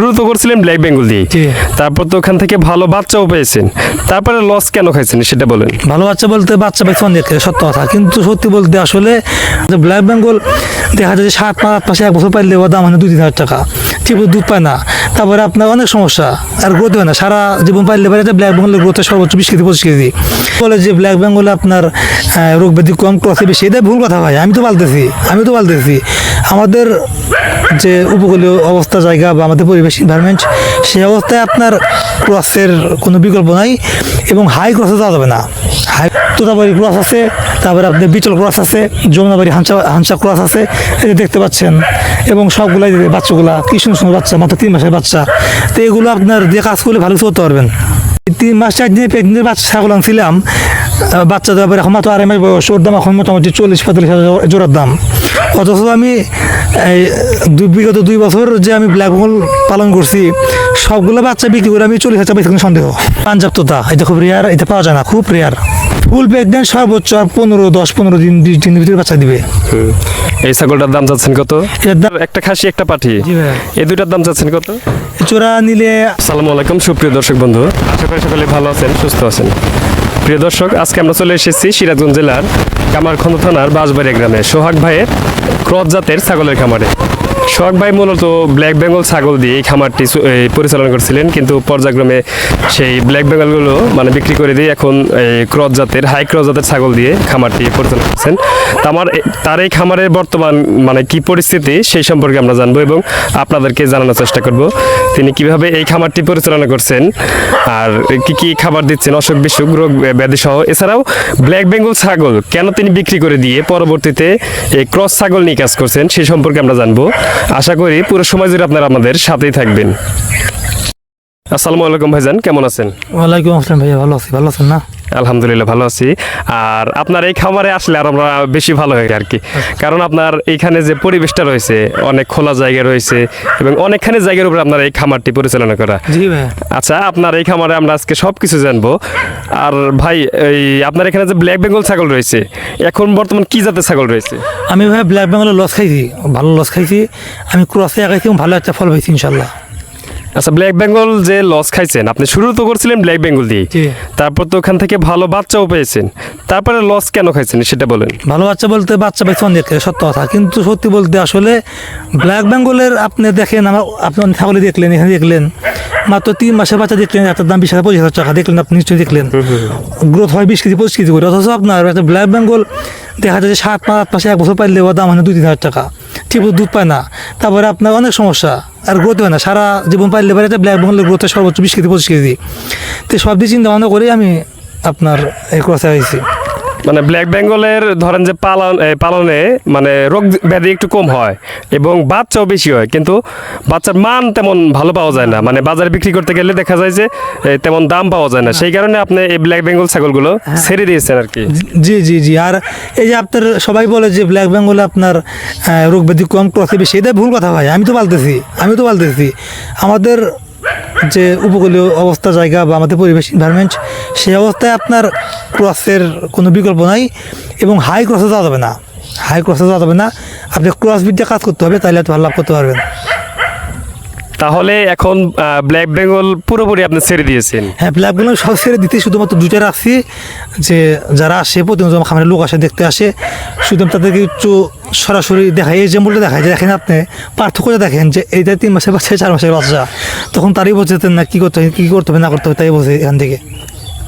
শুরু তো করছিলেন ব্ল্যাক বেঙ্গল দিয়ে। তারপর তো ওখান থেকে ভালো বাচ্চাও পেয়েছেন। তারপরে লস কেন খাইছেন সেটা বলেন। ভালো বাচ্চা বলতে বাচ্চা পাইছে অনেক সত্য কথা। কিন্তু সত্যি বলতে আসলে ব্ল্যাক বেঙ্গল দেখা যায় যে সাত পাঁচ আট মাসে এক বছর পাইলে ওর দাম মানে দুই তিন হাজার টাকা। ঠিক দুধ পায় না। তারপরে আপনার অনেক সমস্যা, আর গ্রোথ হয় না। সারা জীবন পাইলে পারে ব্ল্যাক বেঙ্গলের গ্রোথ সর্বোচ্চ বিশ কেজি, পঁচিশ কেজি। বলে যে ব্ল্যাক বেঙ্গলে আপনার রোগ ব্যাধি কম ক্রসে বেশি। এটা ভুল কথা ভাই, আমি তো পালতেছি, আমি তো পালতেছি। আমাদের যে উপকূলীয় অবস্থা, জায়গা বা আমাদের পরিবেশ এনভায়রনমেন্ট সেই অবস্থায় আপনার ক্রসের কোনো বিকল্প নাই, এবং হাই ক্রসে যাওয়া যাবে না। হাই তোতাবাড়ি ক্রস আছে, তারপরে আপনার বিচল ক্রস আছে যমুনাবাড়ি হাঁসা হাঁসা ক্রস আছে, এই দেখতে পাচ্ছেন। এবং সবগুলাই বাচ্চাগুলা, কি সুন্দর সুন্দর বাচ্চা, মাত্র তিন মাসের বাচ্চা। তো এগুলো আপনার দিয়ে কাজ করলে ভালো করতে পারবেন। তিন মাস চার দিনে প্রেগনেন্টের বাচ্চা ছাগল আনছিলাম বাচ্চা দেওয়ার এখন মাত্র আড়াই মাস বয়স, ওর দাম এখন মোটামুটি চল্লিশ পঁয়তাল্লিশ হাজার জোড়ার দাম। অথচ আমি বিগত দুই বছর যে আমি ব্ল্যাক হোল পালন করছি, সবগুলো বাচ্চা বিক্রি করে আমি চল্লিশ হাজার পাইছি সন্দেহ। পাঞ্জাব তোতা, এটা খুব রেয়ার এটা পাওয়া যায় না, খুব রেয়ার ফুল প্রেগনেন্ট সর্বোচ্চ আর পনেরো দশ পনেরো দিন দুই দিনের ভিতরে বাচ্চা দিবে। এই ছাগলটার দাম চাচ্ছেন কত? একটা খাসি একটা পাঠি? এই দুইটার দাম চাচ্ছেন কত? চোরা নিলে আসসালামু আলাইকুম সুপ্রিয় দর্শক বন্ধু। আশা করি সকলে ভালো আছেন সুস্থ আছেন? প্রিয় দর্শক আজকে আমরা চলে এসেছি সিরাজগঞ্জ জেলার কামারখন্দ থানার বাঁশবাড়িয়া গ্রামে। সোহাগ ভাইয়ের ক্রস জাতের ছাগলের খামারে। সোহাগ ভাই মূলত ব্ল্যাক বেঙ্গল ছাগল দিয়ে এই খামারটি পরিচালনা করছিলেন, কিন্তু পর্যায়ক্রমে সেই ব্ল্যাক বেঙ্গলগুলো মানে বিক্রি করে দিয়ে এখন ক্রস জাতের, হাই ক্রস জাতের ছাগল দিয়ে খামারটি পরিচালনা করছেন। আমার তার এই খামারের বর্তমান মানে কি পরিস্থিতি সেই সম্পর্কে আমরা জানব এবং আপনাদেরকে জানানোর চেষ্টা করব। তিনি কীভাবে এই খামারটি পরিচালনা করছেন আর কি কি খাবার দিচ্ছেন, অসুখ বিসুখ, রোগ ব্যাধি সহ। এছাড়াও ব্ল্যাক বেঙ্গল ছাগল কেন তিনি বিক্রি করে দিয়ে পরবর্তীতে এই ক্রস ছাগল নিয়ে কাজ করছেন সেই সম্পর্কে আমরা জানব। আশা করি পুরো সময় জুড়ে আপনারা আমাদের সাথেই থাকবেন। আসসালামু আলাইকুম ভাইজান, কেমন আছেন? ওয়ালাইকুম আসসালাম ভাইয়া, ভালো আছি। ভালো আছেন না? আলহামদুলিল্লাহ ভালো আছি। আর আপনার এই খামারে আসলে আর আমরা বেশি ভালো হয় আর কি। কারণ আপনার এইখানে যে পরিবেশটা রয়েছে অনেক খোলা জায়গা রয়েছে এবং অনেকখানি জায়গার উপরে আপনার এই খামারটি পরিচালনা করা। জি ভাইয়া আচ্ছা আপনার এই খামারে আমরা আজকে সব কিছু জানব। আর ভাই এই আপনার এখানে যে ব্ল্যাক বেঙ্গল ছাগল রয়েছে এখন বর্তমান কি জাতের ছাগল রয়েছে? আমি ভাই ব্ল্যাক বেঙ্গলের লস খাইছি ভালো লস খাইছি। আমি ক্রসে আগাইছি ভালো একটা ফল পাইছি ইনশাল্লাহ আচ্ছা ব্ল্যাক বেঙ্গল যে লস খাইছেন আপনি শুরু তো করছিলেন ব্ল্যাক বেঙ্গল দিয়ে তারপর তো ওখান থেকে ভালো বাচ্চাও পেয়েছেন। তারপরে লস কেন খাইছেন সেটা বলেন। ভালো বাচ্চা বলতে বাচ্চা পাইছে অনেক সত্য কথা। কিন্তু সত্যি বলতে আসলে ব্ল্যাক বেঙ্গলের আপনি দেখেন আমার আপনি অনেক ছাগলে দেখলেন এখানে দেখলেন। মাত্র তিন মাসের বাচ্চা দেখলেন একটা দাম বিশ হাজার পঁচিশ হাজার টাকা। দেখলেন আপনি নিশ্চয়ই দেখলেন। গ্রোথ হয় বিশ কেজি পঁচিশ কেজি করে। অথচ আপনার একটা ব্ল্যাক বেঙ্গল দেখা যায় যে সাত মাস আট মাসে এক বছর পাইলে ওর দাম মানে দুই তিন হাজার টাকা। ঠিক দুধ পায় না। তারপরে আপনার অনেক সমস্যা, আর গ্রোথ হয় না। সারা জীবন পাইলে পারে ব্ল্যাক বেঙ্গলের গ্রোথ সর্বোচ্চ বিশ কেজি, পঁচিশ কেজি। তো সব দিয়ে চিন্তা ভাবনা করেই আমি আপনার এই কথা হয়েছি মানে ব্ল্যাক বেঙ্গলের ধরেন যে পালন পালনে মানে রোগ ব্যাধি একটু কম হয় এবং বাচ্চাও বেশি হয়। কিন্তু বাচ্চার মান তেমন ভালো পাওয়া যায় না। মানে বাজারে বিক্রি করতে গেলে দেখা যায় যে তেমন দাম পাওয়া যায় না। সেই কারণে আপনি এই ব্ল্যাক বেঙ্গল ছাগলগুলো ছেড়ে দিয়েছেন আর কি। জি জি জি। আর এই যে আপনার সবাই বলে যে ব্ল্যাক বেঙ্গলে আপনার রোগ ব্যাধি কম ক্রসে বেশি এটা ভুল কথা ভাই। আমি তো পালতেছি। আমি তো পালতেছি। আমাদের যে উপকূলীয় অবস্থা জায়গা বা আমাদের পরিবেশ এনভায়রনমেন্ট সেই অবস্থায় আপনার ক্রসের কোনো বিকল্প নাই এবং হাই ক্রসে যাওয়া যাবে না। হাই ক্রসে যাওয়া যাবে না। আপনি ক্রস বিদ্যা কাজ করতে হবে তাহলে ভালো লাভ করতে পারবেন। তাহলে এখন ব্ল্যাক বেঙ্গল পুরোপুরি আপনি ছেড়ে দিয়েছেন। হ্যাঁ ব্ল্যাক বেঙ্গল সব ছেড়ে দিতে শুধুমাত্র দুইটা রাখছি যে যারা আসে প্রতিদিন যখন খামারের লোক আসে দেখতে আসে। শুধু তাদেরকে একটু সরাসরি দেখায় এই এক্সাম্পলটা দেখায় যে দেখেন আপনি পার্থক্যটা দেখেন যে এইটা তিন মাসের বাচ্চা চার মাসের বাচ্চা তখন তারই বোঝাতেন না কী করতে হবে কী করতে হবে না করতে হবে তাই বোঝে এখান থেকে।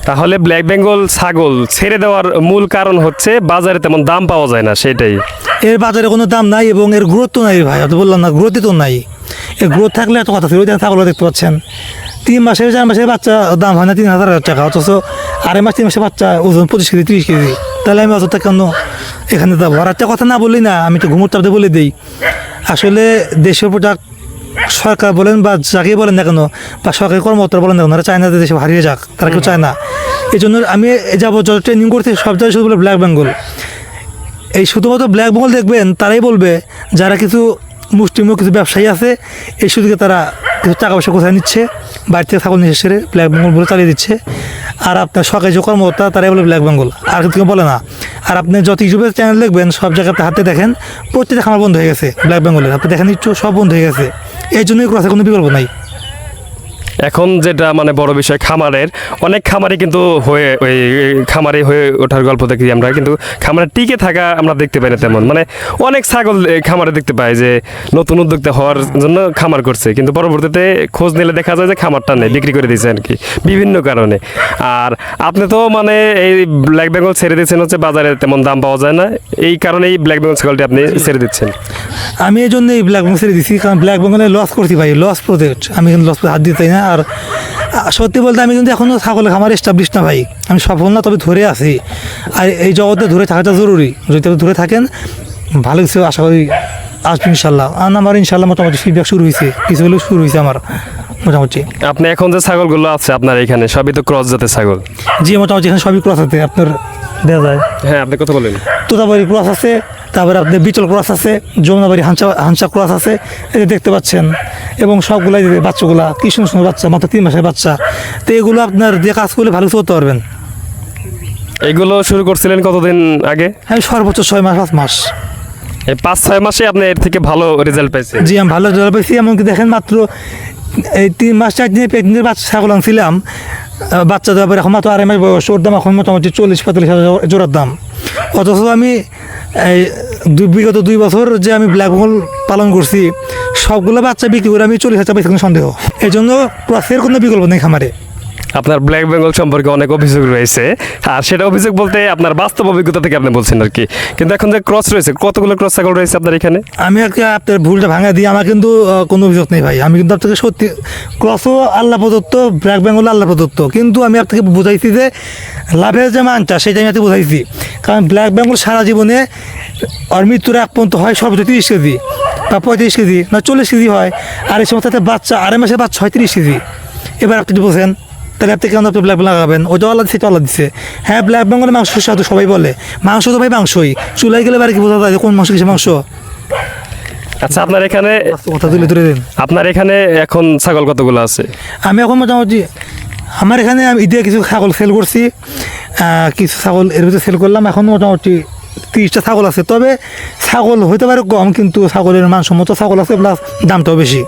তাহলে ব্ল্যাক বেঙ্গল ছাগল ছেড়ে দেওয়ার মূল কারণ হচ্ছে বাজারে তেমন দাম পাওয়া যায় না সেটাই। এর বাজারে কোনো দাম নাই এবং এর গ্রোথ তো নাই ভাই বললাম না গ্রোথই তো নাই। এর গ্রোথ থাকলে এত কথা ছিল ওই ছাগল দেখতে পাচ্ছেন। তিন মাসের চার মাসের বাচ্চা দাম হয় না তিন হাজার টাকা অথচ আড়াই মাস তিন মাসের বাচ্চা ওজন পঁচিশ কেজি তিরিশ কেজি। তাহলে আমি অতটা কেন এখানে আর একটা কথা না বলি না, আমি তো ঘুমোর বলে দিই। আসলে দেশের প্রোডাক্ট সরকার বলেন বা যাকে বলেন না কেন, বা সরকারি কর্মকর্তা বলেন না কেন ওরা চায় না দেশে হারিয়ে যাক, তারা কেউ চায় না। এই জন্য আমি যাব, যত ট্রেনিং করতে সব জায়গায় শুধু বলে ব্ল্যাক বেঙ্গল এই শুধুমাত্র ব্ল্যাক বেঙ্গল দেখবেন, তারাই বলবে যারা কিছু মুষ্টিমুখ কিছু ব্যবসায়ী আছে, এই সুযোগে তারা কিছু টাকা পয়সা কোথায় নিচ্ছে বাড়ি থেকে ছাগল নিয়ে এসে ব্ল্যাক বেঙ্গল বলে চালিয়ে দিচ্ছে। আর আপনার সরকারি যে কর্মকর্তা, তারাই বলে ব্ল্যাক বেঙ্গল। আর কেউ বলে না। আর আপনি যত ইউটিউবের চ্যানেল দেখবেন, সব জায়গাতে হাতে দেখেন, প্রত্যেকটা খামার বন্ধ হয়ে গেছে ব্ল্যাক বেঙ্গলের। আপনি দেখেন একটু সব বন্ধ হয়ে গেছে। এই জন্যই ক্রসের কোনো বিকল্প নাই। এখন যেটা মানে বড় বিষয় খামারের, অনেক খামারে কিন্তু হয়ে, ওই খামারে হয়ে ওঠার গল্প দেখি আমরা, কিন্তু খামারে টিকে থাকা আমরা দেখতে পাই না তেমন। মানে অনেক ছাগল এই খামারে দেখতে পাই যে নতুন উদ্যোক্তা হওয়ার জন্য খামার করছে, কিন্তু পরবর্তীতে খোঁজ নিলে দেখা যায় যে খামারটা নেই, বিক্রি করে দিয়েছে আর কি বিভিন্ন কারণে। আর আপনি তো মানে এই ব্ল্যাক বেঙ্গল ছেড়ে দিচ্ছেন হচ্ছে বাজারে, তেমন দাম পাওয়া যায় না, এই কারণেই ব্ল্যাক বেঙ্গল ছাগলটি আপনি ছেড়ে দিচ্ছেন। আমি এই জন্য এই ব্ল্যাক বেঙ্গল ছেড়ে দিছি, কারণ ব্ল্যাক বেঙ্গলে লস করছি ভাই লস প্রজেক্ট আমি লস হাত দিতে না। আর সত্যি বলতে আমি কিন্তু এখনও ছাগল খামার এস্টাবলিশ না ভাই। আমি সফল না তবে ধরে আছি। আর এই জগতে ধরে থাকাটা জরুরি। যদি আপনি ধরে থাকেন ভালো কিছু আশা করি আসবে ইনশাল্লাহ আর আমার ইনশাল্লাহ মোটামুটি ফিডব্যাক শুরু হয়েছে। কিছু হলেও শুরু হয়েছে আমার মোটামুটি। আপনি এখন যে ছাগলগুলো আছে আপনার এখানে সবই তো ক্রস জাতের ছাগল? জি মোটামুটি এখানে সবই ক্রস আছে আপনার দেওয়া যায়। হ্যাঁ আপনি কথা বলেন। তোতাবাড়ি ক্রস আছে তারপরে আপনার বিচল ক্রস আছে যমুনাবাড়ি হাঁসা হাঁসা ক্রস আছে এই যে দেখতে পাচ্ছেন। এবং সবগুলাই যে বাচ্চাগুলা কি সুন্দর সুন্দর বাচ্চা মাত্র তিন মাসের বাচ্চা। তো এগুলো আপনার দিয়ে কাজ করলে ভালো করতে পারবেন। এগুলো শুরু করছিলেন কতদিন আগে? আমি সর্বোচ্চ ছয় মাস পাঁচ মাস। এই পাঁচ ছয় মাসে আপনি এর থেকে ভালো রেজাল্ট পাইছেন। জি আমি ভালো রেজাল্ট পাইছি এমনকি দেখেন মাত্র এই তিন মাস, চার দিনে দিনের বাচ্চা, ছাগল আনছিলাম। বাচ্চা দেওয়ার এখন মাত্র আড়াই মাস বয়স, ওর দাম এখন মোটামুটি চল্লিশ, পঁয়তাল্লিশ হাজার জোড়ার দাম। অথচ আমি, এই, দুই, বিগত দুই বছর যে আমি ব্ল্যাক হোল পালন করছি, সবগুলো বাচ্চা বিক্রি করে আমি চল্লিশ হাজার পাইছি সন্দেহ। এই জন্য ক্রসের কোনো বিকল্প নেই খামারে। আপনার ব্ল্যাক বেঙ্গল সম্পর্কে অনেক অভিযোগ রয়েছে। আর সেটা অভিযোগ বলতে আপনার বাস্তব অভিজ্ঞতা থেকে আপনি বলছেন আর কি। কিন্তু এখন যে ক্রস রয়েছে, কতগুলো ক্রস ছাগল রয়েছে আপনার এখানে? আমি আপনার ভুলটা ভাঙা দিই, আমার কিন্তু কোনো অভিযোগ নেই ভাই। আমি কিন্তু আপনাকে সত্যি ক্রসও আল্লাহ প্রদত্ত ব্ল্যাক বেঙ্গল আল্লাহ প্রদত্ত। কিন্তু আমি আপনাকে বুঝাইছি যে, লাভের যে মানটা, সেটা আমি আপনাকে বুঝাইছি। কারণ ব্ল্যাক বেঙ্গল সারা জীবনে আর মৃত্যুর এক পর্যন্ত হয় সর্বোচ্চ তিরিশ কেজি বা পঁয়ত্রিশ কেজি, না চল্লিশ কেজি হয়। আর এই সময় বাচ্চা, আড়াই মাসের বাচ্চা হয় তিরিশ কেজি। এবার আপনি বোঝেন তাহলে আপনি কেন আপনি ব্ল্যাক বেঙ্গল লাগাবেন? আল্লাহ দিচ্ছে এটা আল্লাহ দিচ্ছে হ্যাঁ ব্ল্যাক বেঙ্গলের মাংস সুস্বাদু সবাই বলে। মাংস তো ভাই মাংসই। চুলাই গেলে বাড়ি কি বোঝা যায় কোন মাংস কিসে মাংস? আচ্ছা আপনার এখানে কথা তুলে তুলে দিন। আপনার এখানে এখন ছাগল কতগুলো আছে? আমি এখন মোটামুটি আমার এখানে আমি ঈদে কিছু ছাগল সেল করছি। কিছু ছাগল এর ভিতরে সেল করলাম। এখন মোটামুটি তিরিশটা ছাগল আছে। তবে ছাগল হইতে পারে কম কিন্তু ছাগলের মানসম্মত ছাগল আছে প্লাস দামটাও বেশি।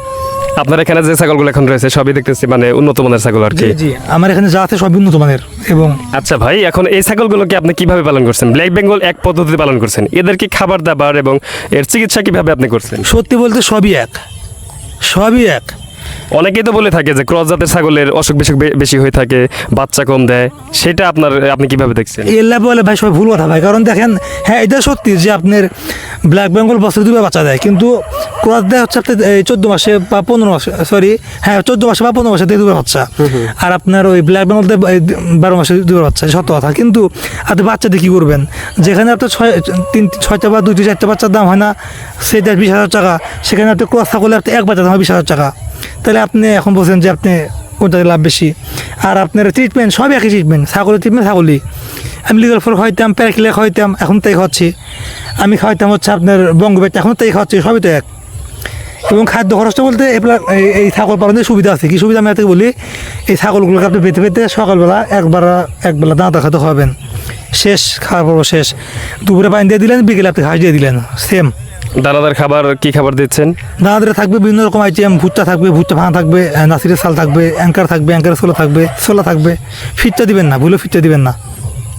আপনার এখানে যে ছাগলগুলো এখন রয়েছে সবই দেখতেছি মানে উন্নত মানের ছাগল আর কি। জি আমার এখানে যা আছে সবই উন্নত মানের এবং আচ্ছা ভাই এখন এই ছাগলগুলোকে আপনি কীভাবে পালন করছেন? ব্ল্যাক বেঙ্গল এক পদ্ধতিতে পালন করছেন। এদেরকে খাবার দাবার এবং এর চিকিৎসা কীভাবে আপনি করছেন? সত্যি বলতে সবই এক। সবই এক। অনেকেই তো বলে থাকে যে ক্রস জাতের ছাগলের অসুখ বিসুখ বে- বেশি হয়ে থাকে বাচ্চা কম দেয়। সেটা আপনার আপনি কীভাবে দেখছেন? এল্লা বলে ভাই সবাই ভুল কথা ভাই কারণ দেখেন হ্যাঁ এটা সত্যি যে আপনার ব্ল্যাক বেঙ্গল বছরে দুবার বাচ্চা দেয় কিন্তু ক্রস দেয় হচ্ছে আপনার এই চোদ্দ মাসে বা পনেরো মাসে সরি হ্যাঁ চোদ্দ মাসে বা পনেরো মাসে দিয়ে দুবার বাচ্চা। আর আপনার ওই ব্ল্যাক বেঙ্গল দেয় এই বারো মাসে দুবার বাচ্চা সত্য কথা। কিন্তু আপনি বাচ্চা দিয়ে কী করবেন? যেখানে আপনার ছয় তিন ছয়টা বা দুইটি চারটে বাচ্চার দাম হয় না সেটা বিশ হাজার টাকা। সেখানে আপনি ক্রস থাকলে আপনি এক বাচ্চার দাম হয় বিশ হাজার টাকা। তাহলে আপনি এখন বলছেন যে আপনি কোনটাতে লাভ বেশি। আর আপনার ট্রিটমেন্ট সব একই ট্রিটমেন্ট ছাগলের ট্রিটমেন্ট ছাগলই। আমি লিগাল ফোর খাওয়াইতাম প্যারাকিলে খাওয়াইতাম, এখন তাই খাওয়াচ্ছি। আমি খাওয়াইতাম হচ্ছে আপনার বঙ্গবেট এখন তাই খাওয়াচ্ছি, সবই তো এক। এবং খাদ্য খরচটা বলতে এবার- এই- ছাগল পালনের সুবিধা আছে। কি সুবিধা আমি এত বলি? এই ছাগলগুলোকে আপনি পেতে পেতে সকালবেলা একবার, একবেলা দাঁত খাতে খাওয়াবেন। শেষ, খাওয়ার পর শেষ। দুপুরে পানি দিয়ে দিলেন, বিকেলে আপনি ঘাস দিয়ে দিলেন। সেম দানাদার খাবার কি খাবার দিচ্ছেন? দাদাদের থাকবে বিভিন্ন রকম আইটেম ভুট্টা থাকবে, ভুট্টা ভাঙা থাকবে নাসিরের সাল থাকবে, অ্যাঙ্কার থাকবে অ্যাঙ্কার সোলা থাকবে সোলা থাকবে। ফিটটা দিবেন না ভুলে ফিটটা দিবেন না।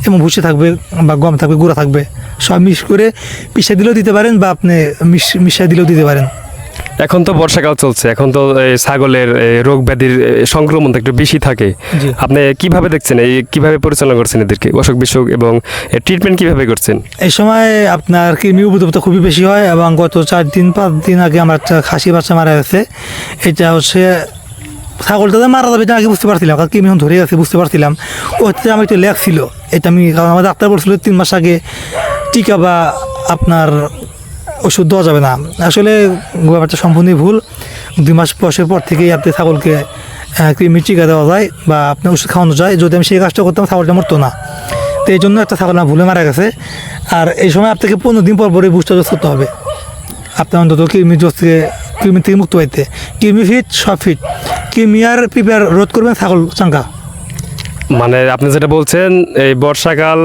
এবং ভুসে থাকবে বা গম থাকবে, গুঁড়া থাকবে। সব মিক্স করে পিসা দিলেও দিতে পারেন বা আপনি মিশ দিলেও দিতে পারেন। এখন তো বর্ষাকাল চলছে এখন তো এই ছাগলের রোগ ব্যাধির এই সংক্রমণটা একটু বেশি থাকে। আপনি কীভাবে দেখছেন এই কীভাবে পরিচালনা করছেন এদেরকে অসুখ বিসুখ এবং ট্রিটমেন্ট কীভাবে করছেন? এই সময় আপনার কৃমি উপদ্রবতা খুবই বেশি হয় এবং গত চার দিন পাঁচ দিন আগে আমার একটা খাসি বাচ্চা মারা গেছে। এটা হচ্ছে ছাগলটা মারা যাবে এটা আগে বুঝতে পারছিলাম কারণ কৃমি ধরে গেছে বুঝতে পারছিলাম। ওতে আমার একটু লেগ ছিল এটা আমি কারণ আমার ডাক্তার বলছিল তিন মাস আগে টিকা বা আপনার ওষুধ দেওয়া যাবে না। আসলে ব্যাপারটা সম্পূর্ণই ভুল। দুই মাস বয়সের পর থেকেই আপনি ছাগলকে কৃমি টিকা দেওয়া যায় বা আপনি ওষুধ খাওয়ানো যায়। যদি আমি সেই কাজটা করতাম, ছাগলটা মরতো না। তো এই জন্য একটা ছাগল না, ভুলে মারা গেছে। আর এই সময় আপনাকে পনেরো দিন পর পরে বুস্টার ডোজ করতে হবে। আপনার অন্তত কৃমি ডোজ থেকে, কৃমি থেকে মুক্ত পাইতে কৃমি ফিট সব ফিট কৃমি আর প্রিপেয়ার রোধ করবেন ছাগল চাঙ্গা। মানে আপনি যেটা বলছেন, এই বর্ষাকাল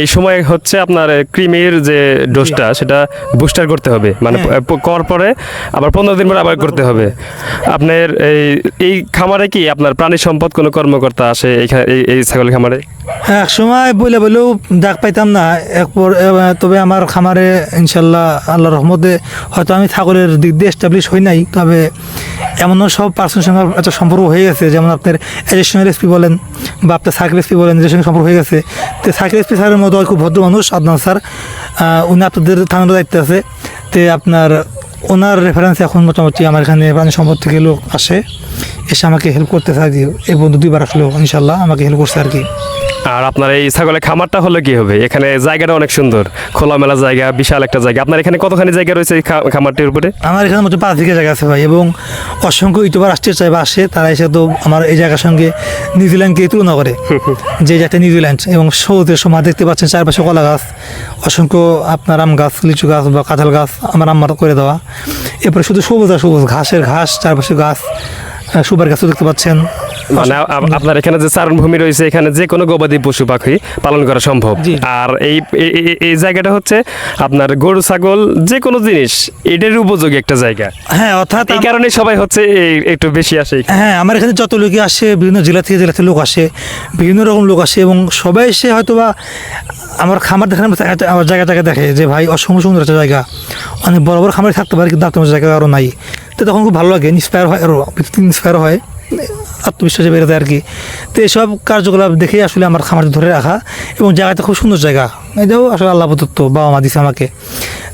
এই সময় হচ্ছে আপনার ক্রিমির যে ডোজটা সেটা বুস্টার করতে হবে। মানে করার পরে আবার পনেরো দিন পরে আবার করতে হবে। আপনার এই এই খামারে কি আপনার প্রাণী সম্পদ কোনো কর্মকর্তা আসে এইখানে এই এই ছাগল খামারে? এক সময় বলে বলেও ডাক পাইতাম না। একপর তবে আমার খামারে ইনশাল্লাহ আল্লাহ রহমতে হয়তো আমি ছাগলের দিক দিয়ে এস্টাবলিশ হই নাই। তবে এমনও সব পার্সনের সঙ্গে একটা সম্পর্ক হয়ে গেছে। যেমন আপনার অ্যাডিশনাল এসপি বলেন বা আপনার সার্কেল এসপি বলেন এদের সঙ্গে সম্পর্ক হয়ে গেছে। তো সার্কেল এসপি স্যারের মতো খুব ভদ্র মানুষ আদনান স্যার। উনি আপনাদের থানার দায়িত্বে আছে। তে আপনার ওনার রেফারেন্স এখন মোটামুটি আমার এখানে প্রাণী সম্পদ থেকে লোক আসে। এসে আমাকে হেল্প করতে আর কি এই বন্ধু দুইবার আসলো, ইনশাল্লাহ আমাকে হেল্প করছে আর কি। আর আপনার এই ছাগলের খামারটা হলে কি হবে? এখানে জায়গাটা অনেক সুন্দর। খোলামেলা জায়গা বিশাল একটা জায়গা। আপনার এখানে কতখানি জায়গা রয়েছে এই খামারটির উপরে? আমার এখানে মতো পাঁচ বিঘা জায়গা আছে ভাই এবং অসংখ্য ইউটিউবার রাষ্ট্রীয় চাইবা আসে। তারা এসে তো আমার এই জায়গার সঙ্গে নিউজিল্যান্ডকে তুলনা করে। যে জায়গাটা নিউজিল্যান্ড এবং সৌদের সময় দেখতে পাচ্ছেন চারপাশে কলা গাছ অসংখ্য আপনার আম গাছ লিচু গাছ বা কাঁঠাল গাছ আমার আম্মার করে দেওয়া। এরপরে শুধু সবুজ আর সবুজ ঘাসের ঘাস চারপাশে গাছ সুপার গাছও দেখতে পাচ্ছেন। মানে আপনার এখানে যে চারণ ভূমি রয়েছে এখানে যে কোনো গবাদি পশু পাখি পালন করা সম্ভব। আর এই এই- জায়গাটা হচ্ছে আপনার গরু ছাগল যে কোনো জিনিস এটার উপযোগী একটা জায়গা। হ্যাঁ অর্থাৎ এই কারণে সবাই হচ্ছে একটু বেশি আসে হ্যাঁ আমার এখানে যত লোকই আসে বিভিন্ন জেলা থেকে জেলা থেকে লোক আসে বিভিন্ন রকম লোক আসে এবং সবাই এসে হয়তো বা আমার খামার দেখার আমার জায়গা জায়গা দেখে যে ভাই অসম্ভব সুন্দর একটা জায়গা। অনেক বড় বড় খামারে থাকতে পারে কিন্তু আপনার জায়গা আরও নাই। তো তখন খুব ভালো লাগে ইন্সপায়ার হয় আরও ইন্সপায়ার হয়। আত্মবিশ্বাসে বেরোতে আর কি। তো এসব কার্যকলাপ দেখেই আসলে আমার খামারটা ধরে রাখা এবং জায়গাটা খুব সুন্দর জায়গা। এটাও আসলে আল্লাহ প্রদত্ত বাবা মা দিছে আমাকে।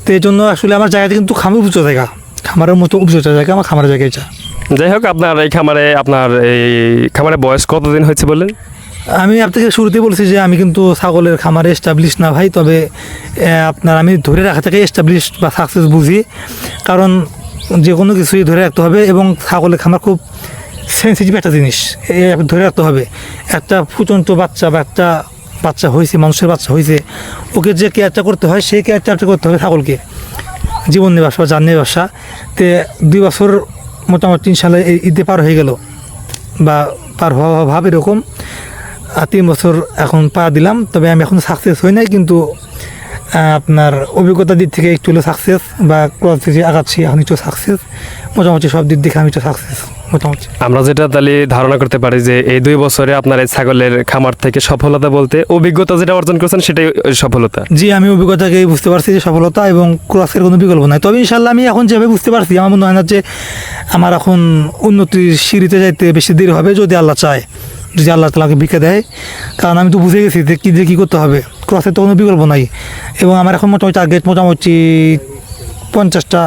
তো এই জন্য আসলে আমার জায়গাটা কিন্তু খামার উপযুক্ত জায়গা। খামারের মতো উপযুক্ত জায়গা আমার খামারের জায়গায় এটা। যাই হোক আপনার এই খামারে আপনার এই খামারে বয়স কতদিন হয়েছে বলেন আমি আপনাকে শুরুতে বলছি যে আমি কিন্তু ছাগলের খামারে এস্টাবলিশ না ভাই তবে আপনার আমি ধরে রাখা থেকে এস্টাবলিশ বা সাকসেস বুঝি। কারণ যে কোনো কিছুই ধরে রাখতে হবে এবং ছাগলের খামার খুব সেন্সিটিভ একটা জিনিস। ধরে রাখতে হবে, একটা ফুটন্ত বাচ্চা বা একটা বাচ্চা হয়েছে, মানুষের বাচ্চা হয়েছে, ওকে যে কেয়ারটা করতে হয়, সেই কেয়ারটা করতে হবে ছাগলকে। জীবন ব্যবসা যান নিয়ে ব্যবসা তে দুই বছর মোটামুটি তিন সালে এই ঈদে পার হয়ে গেল, বা পার হওয়া ভাব এরকম। আর তিন বছর এখন পা দিলাম, তবে আমি এখন সাকসেস হই নাই, কিন্তু আপনার অভিজ্ঞতার দিক থেকে একটু হলো সাকসেস বা ক্রস থেকে আগাচ্ছি এখন একটু সাকসেস মোটামুটি সব দিক থেকে আমি একটু সাকসেস মোটামুটি। আমরা যেটা তাহলে ধারণা করতে পারি যে এই দুই বছরে আপনার এই ছাগলের খামার থেকে সফলতা বলতে অভিজ্ঞতা যেটা অর্জন করেছেন সেটাই সফলতা। জি আমি অভিজ্ঞতাকে বুঝতে পারছি যে সফলতা এবং ক্রসের কোনো বিকল্প নাই। তবে ইনশাল্লাহ আমি এখন যেভাবে বুঝতে পারছি আমার মনে হয় না যে আমার এখন উন্নতির সিঁড়িতে যাইতে বেশি দেরি হবে যদি আল্লাহ চায়। যদি আল্লাহ তালাকে ভিক্ষা দেয় কারণ আমি তো বুঝে গেছি যে কী যে কী করতে হবে। ক্রসের তো কোনো বিকল্প নাই। এবং আমার এখন মোটামুটি টার্গেট মোটামুটি পঞ্চাশটা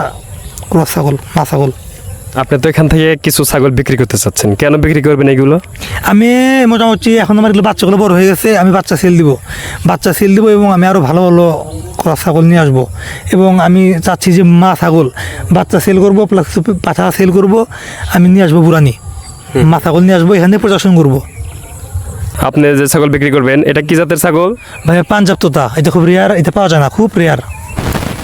ক্রস ছাগল মা ছাগল। আপনি তো এখান থেকে কিছু ছাগল বিক্রি করতে চাচ্ছেন। কেন বিক্রি করবেন এগুলো? আমি মোটামুটি এখন আমার এগুলো বাচ্চাগুলো বড় হয়ে গেছে আমি বাচ্চা সেল দিব। বাচ্চা সেল দিব এবং আমি আরও ভালো ভালো ক্রস ছাগল নিয়ে আসব। এবং আমি চাচ্ছি যে মা ছাগল বাচ্চা সেল করব প্লাস পাঠা সেল করব আমি নিয়ে আসব বুড়ানি। মা ছাগল নিয়ে আসব এখানে প্রদর্শন করব। আপনি যে ছাগল বিক্রি করবেন এটা কি জাতের ছাগল? ভাই পাঞ্জাব তোতা। এটা খুব রেয়ার এটা পাওয়া যায় না খুব রেয়ার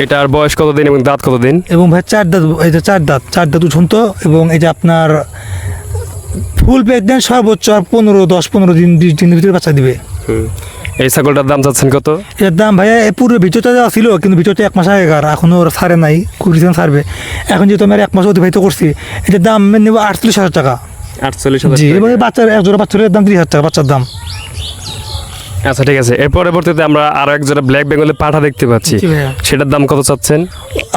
এটার বয়স কতদিন এবং দাঁত কতদিন? এবং ভাই চার দাঁত এটা চার দাঁত চার দাঁত উঠন্ত এবং এটা আপনার ফুল প্রেগনেন্ট সর্বোচ্চ পনেরো দশ পনেরো দিন বিশ দিনের ভিতরে বাচ্চা দিবে। এই ছাগলটার দাম চাচ্ছেন কত? এর দাম ভাইয়া এ পুরো ভিডিওটা দেওয়া ছিল কিন্তু ভিডিওটা এক মাস আগে আগেকার এখনও ওরা ছাড়ে নাই কুড়ি দিন ছাড়বে। এখন যেহেতু আমি এক মাস অতিবাহিত করছি এটার দাম নেব আটচল্লিশ হাজার টাকা। আটচল্লিশ জি এবং বাচ্চার এক জোড়া বাচ্চার দাম ত্রিশ হাজার টাকা বাচ্চার দাম। আচ্ছা ঠিক আছে। এর পরবর্তীতে আমরা আরও এক জোড়া ব্ল্যাক বেঙ্গলের পাঠা দেখতে পাচ্ছি। সেটার দাম কত চাচ্ছেন?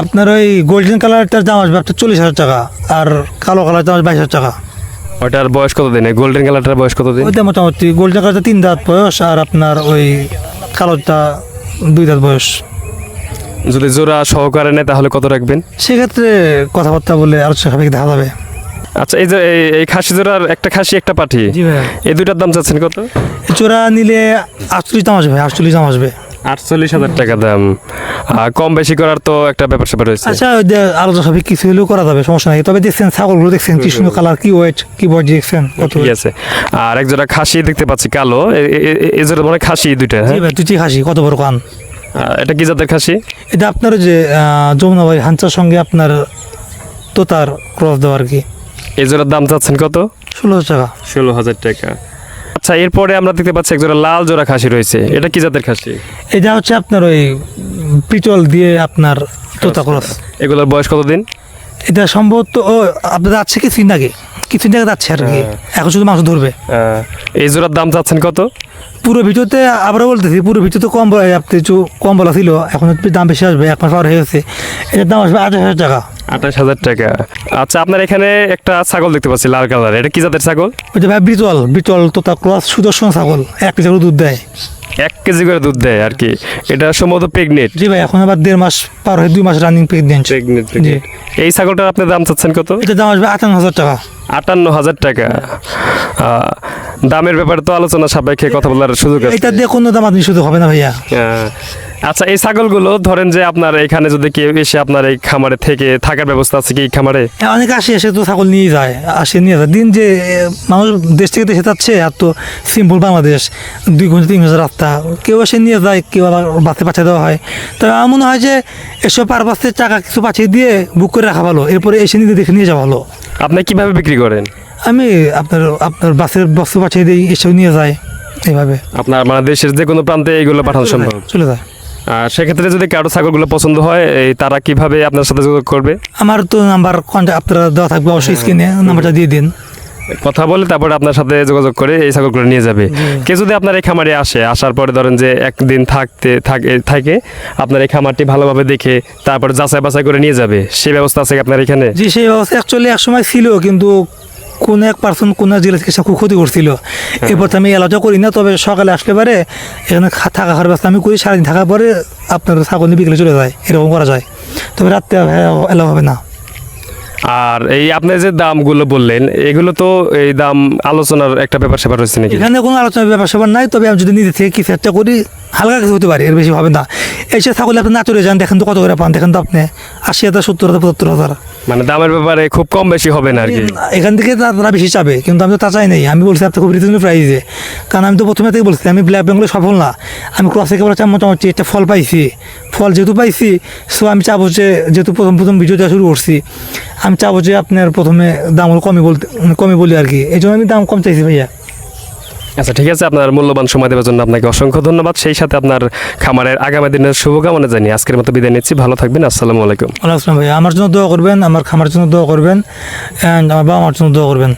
আপনার ওই গোল্ডেন কালারটার দাম আসবে আপনার চল্লিশ হাজার টাকা আর কালো কালারটার দাম আসবে বাইশ হাজার টাকা। ওটার বয়স কতদিন এই গোল্ডেন কালারটার বয়স কতদিন ওইটা মোটামুটি গোল্ডেন কালারটা তিন দাঁত বয়স আর আপনার ওই কালোটা দুই দাঁত বয়স। যদি জোড়া সহকারে নেয় তাহলে কত রাখবেন? সেক্ষেত্রে কথাবার্তা বলে আরও সাপেক্ষে দেখা যাবে। আচ্ছা এই যে এই- খাসি জোড়ার একটা খাসি একটা পাঠি। জি ভাইয়া। এই দুইটার দাম চাচ্ছেন কত? চোরা নিলে আটচল্লিশ দাম আসবে আটচল্লিশ দাম আসবে। আটচল্লিশ হাজার টাকা দাম। আর কম বেশি করার তো একটা ব্যাপার স্যাপার রয়েছে। আচ্ছা ওই যে আলাদা সবই কিছু হলেও করা যাবে সমস্যা নাই। তবে দেখছেন ছাগলগুলো দেখছেন কি সুন্দর কালার কি ওয়েট কি বয়স দেখছেন কত ঠিক আছে। আর এক জোড়া খাসি দেখতে পাচ্ছি কালো। এ- এই জোড়া মানে খাসি দুইটা জি হ্যাঁ ভাই তুই খাসি কত বড় কান? এটা কি জাতের খাসি? এটা আপনার যে যমুনা ভাই হাঞ্চার সঙ্গে আপনার তোতার ক্রস দেওয়া আর কি। এই জোড়ার দাম চাচ্ছেন কত? ষোলো হাজার টাকা। ষোলো হাজার টাকা। আচ্ছা এরপরে আমরা দেখতে পাচ্ছি একজোড়া লাল জোড়া খাসি রয়েছে। এটা কি জাতের খাসি? এটা হচ্ছে আপনার ওই পিটল দিয়ে আপনার তোতা ক্রস এগুলোর বয়স কতদিন? এটা সম্ভবত ও আপনার যাচ্ছে কিছুদিন আগে কিছুদিন আগে যাচ্ছে আর কি? এখন শুধু মাছ ধরবে। এই জোড়ার দাম চাচ্ছেন কত? পুরো ভিডিওতে আবারও বলতেছি পুরো ভিডিওতে কম বলা আপনি একটু কম বলা ছিল এখন দাম বেশি আসবে এক মাস পার হয়ে গেছে। এটার দাম আসবে আঠাশ হাজার টাকা। আঠাশ হাজার টাকা। আচ্ছা আপনার এখানে একটা ছাগল দেখতে পাচ্ছি লাল কালার এটা কি জাতের ছাগল? ওইটা ভাই বিটল বিটল তোতা ক্রস সুদর্শন ছাগল এক করে দুধ দেয়। এক কেজি করে দুধ দেয় আর কি। এটা সম্ভবত প্রেগনেন্ট জি ভাই এখন আবার দেড় মাস পার হয়ে দুই মাস রানিং প্রেগনেন্ট প্রেগনেন্ট জি। এই ছাগলটার আপনি দাম চাচ্ছেন কত? এটা দাম আসবে আটান্ন হাজার টাকা। আটান্ন হাজার টাকা। আহ, দামের ব্যাপারে তো আলোচনা সাপেক্ষে কথা বলার সুযোগ আছে। এটা দিয়ে কোনো দাম আপনি শুধু হবে না ভাইয়া। আচ্ছা এই ছাগলগুলো ধরেন যে আপনার এখানে যদি কেউ এসে আপনার এই খামারে থেকে থাকার ব্যবস্থা আছে কি এই খামারে? হ্যাঁ, অনেকে আসে এসে তো ছাগল নিয়ে যায় আসে নিয়ে যায়। দিন যে মানুষ দেশ থেকে দেশে যাচ্ছে আর তো সিম্পল বাংলাদেশ দুই ঘণ্টা তিন ঘণ্টা রাস্তা। কেউ এসে নিয়ে যায় কেউ আবার বাসে পাঠিয়ে দেওয়া হয়। তবে আমার মনে হয় যে এসব পারপাসে টাকা কিছু পাঠিয়ে দিয়ে বুক করে রাখা ভালো। এরপরে এসে নিয়ে দেখে নিয়ে যাওয়া ভালো। আপনি কীভাবে বিক্রি করেন? আমি আপনার আপনার বাসের বস্তু পাঠিয়ে দিই এসেও নিয়ে যায় এইভাবে। আপনার মানে দেশের যে কোনো প্রান্তে এইগুলো পাঠানো সম্ভব? চলে যায়। আর সেক্ষেত্রে যদি কারও ছাগলগুলো পছন্দ হয় এই তারা কীভাবে আপনার সাথে যোগাযোগ করবে? আমার তো নাম্বার কন্ট্যাক্ট আপনারা দেওয়া থাকবে অবশ্যই স্ক্রিনে নাম্বারটা দিয়ে দিন। কথা বলে তারপরে আপনার সাথে যোগাযোগ করে এই ছাগলগুলো নিয়ে যাবে। কে যদি আপনার এই খামারে আসে আসার পরে ধরেন যে একদিন থাকতে থাকে থাকে আপনার এই খামারটি ভালোভাবে দেখে তারপরে যাচাই বাছাই করে নিয়ে যাবে। সেই ব্যবস্থা আছে আপনার এখানে? জি সেই ব্যবস্থা অ্যাকচুয়ালি এক সময় ছিল কিন্তু কোন এক পার্সন কোন এক জেলা চিকিৎসা খুব ক্ষতি করছিল। এরপর তো আমি এলাকা করি না তবে সকালে আসলে পারে এখানে থাকা খাওয়ার ব্যবস্থা আমি করি সারাদিন থাকার পরে আপনার ছাগল বিকেলে চলে যায় এরকম করা যায়। তবে রাত্রে এলাও হবে না। আর এই আপনি যে দামগুলো বললেন এগুলো তো এই দাম আলোচনার একটা ব্যাপার স্যাপার রয়েছে নাকি? এখানে কোনো আলোচনার ব্যাপার স্যাপার নাই তবে আমি যদি নিজে থেকে কিছু একটা করি হালকা কিছু হতে পারে এর বেশি হবে না। এসে ছাগলে আপনি না চলে যান দেখেন তো কত করে পান দেখেন তো আপনি। আশি হাজার সত্তর হাজার পঁচাত্তর হাজার। মানে দামের ব্যাপারে খুব কম বেশি হবে না আর কি। এখান থেকে তারা বেশি চাবে কিন্তু আমি তো তা চাই নাই। আমি বলছি আপনার খুব রিজনেবল প্রাইসে কারণ আমি তো প্রথমে থেকে বলছি আমি ব্ল্যাক বেঙ্গলে সফল না। আমি ক্রস থেকে বলেছি মোটামুটি একটা ফল পাইছি। ফল যেহেতু পাইছি সো আমি চাবো যে যেহেতু প্রথম প্রথম ভিডিও দেওয়া শুরু করছি আমি চাবো যে আপনার প্রথমে দামগুলো কমই বলতে মানে কমই বলি আর কি। এই জন্য আমি দাম কম চাইছি ভাইয়া। আচ্ছা ঠিক আছে, আপনার মূল্যবান সময় দেওয়ার জন্য আপনাকে অসংখ্য ধন্যবাদ। সেই সাথে আপনার খামারের আগামী দিনের শুভকামনা জানি আজকের মতো বিদায় নিচ্ছি। ভালো থাকবেন, আসসালামু আলাইকুম। আসসালাম ভাইয়া। আমার জন্য দোয়া করবেন, আমার খামার জন্য দোয়া করবেন অ্যান্ড আমার বাবা আমার জন্য দোয়া করবেন।